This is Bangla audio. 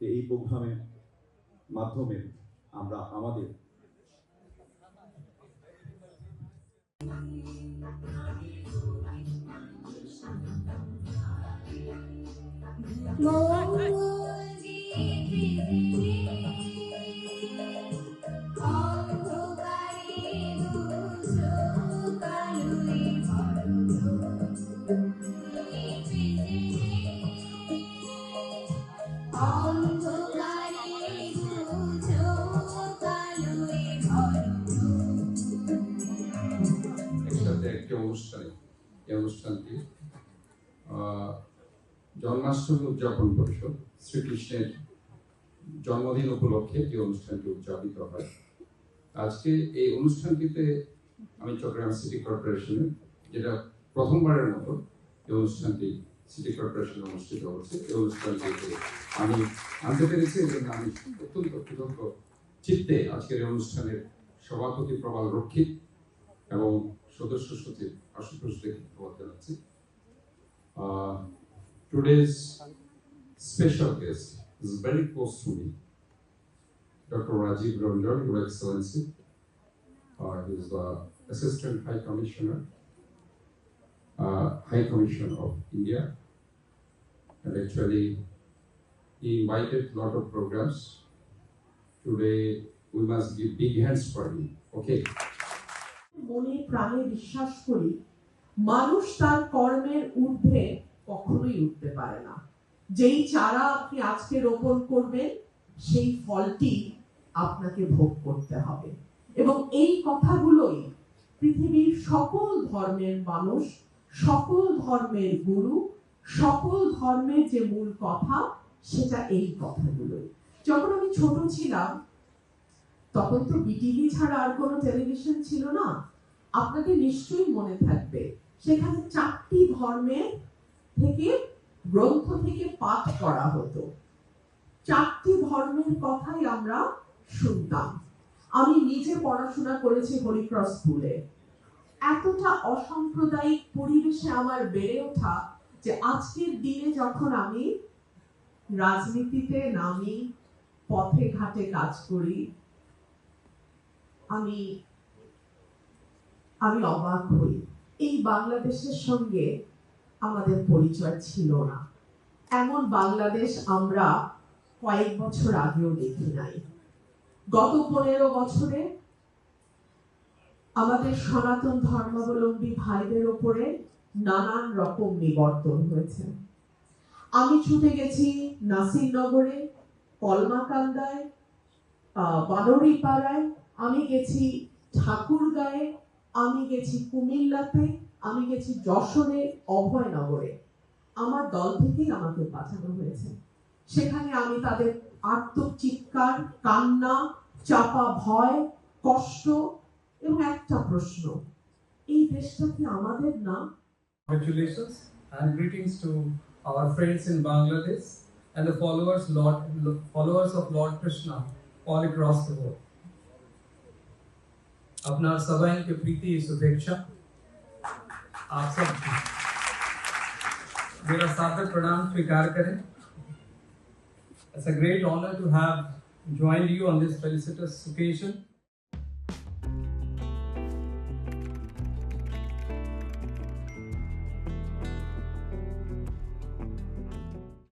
যে এই প্রোগ্রামের মাধ্যমে আমরা আমাদের মৌজি একটি অনুষ্ঠানে, এই অনুষ্ঠানটি জন্মাষ্টমী উদযাপন পরিষদ, শ্রীকৃষ্ণের জন্মদিন উপলক্ষে এই অনুষ্ঠানটি উদযাপিত হয়। আজকে এই অনুষ্ঠানটিতে আমি চট্টগ্রাম সিটি কর্পোরেশনের যেটা প্রথমবারের মতো এই অনুষ্ঠানটি সিটি কর্পোরেশন অনুষ্ঠিত হচ্ছে, এই অনুষ্ঠানটিতে আমি আনতে পেরেছি এই জন্য আমি অত্যন্ত কৃতজ্ঞ। চিত্তে আজকের অনুষ্ঠানের সভাপতি প্রবাল রক্ষিত এবং সদস্য সচিব আশুতোষ দেখে ধন্যবাদ জানাচ্ছি। Special guest is very close to doctor Rajiv Ranjan high commissioner uh, high commission of india. And actually he invited a lot of programs. Today, we must give big hands for him. Okay. মনে প্রাণে বিশ্বাস করি, মানুষ তার কর্মের ঊর্ধ্বে কখনোই উঠতে পারে না। যেই চারা আপনি আজকে রোপণ করবেন, সেই ফলটি আপনাকে ভোগ করতে হবে। এবং এই কথাগুলোই পৃথিবীর সকল ধর্মের মানুষ, সকল ধর্মের গুরু, সকল ধর্মের যে মূল কথা সেটা এই কথাগুলোই। যখন আমি ছোট ছিলাম, তখন তো বিটিভি ছাড়া আর কোনো টেলিভিশন ছিল না। আপনাদের নিশ্চয়ই মনে থাকবে, সেখানে চারটি ধর্মের থেকে, গ্রন্থ থেকে পাঠ করা হতো। চারটি ধর্মের কথাই আমরা শুনতাম। আমি নিজে পড়াশোনা করেছি হরিক্রস স্কুলে। এতটা অসাম্প্রদায়িক পরিবেশে আমার বেড়ে ওঠা যে আজকের দিনে যখন আমি রাজনীতিতে নামি, পথে ঘাটে কাজ করি। আমি আমি অবাক হই। এই বাংলাদেশের সঙ্গে আমাদের পরিচয় ছিল না। এমন বাংলাদেশ আমরা কয়েক বছর আগেও দেখি নাই। গত পনেরো বছরে আমাদের সনাতন ধর্মাবলম্বী ভাইদের ওপরে নানান রকম নিবর্তন হয়েছে। আমি ছুটে গেছি নাসিরনগরে কলমাকান্দায় বানরিপাড়ায়, আমি গেছি ঠাকুরগাঁয়ে, আমি গেছি কুমিল্লাতে, আমি গেছি যশোরে, অভয়নগরে। আমার দল থেকেই আমাকে পাঠানো হয়েছে। সেখানে আমি তাদের আত্মচিৎকার, কান্না, চাপা ভয়, কষ্ট এবং একটা প্রশ্ন, এই দেশটা কি আমাদের না? our friends in Bangladesh and the followers Lord followers of Lord Krishna all across the world. अपना सभी के प्रीति शुभेच्छा आप सब मेरा सादर प्रणाम स्वीकार करें It's a great honor to have joined you on this felicitous occasion.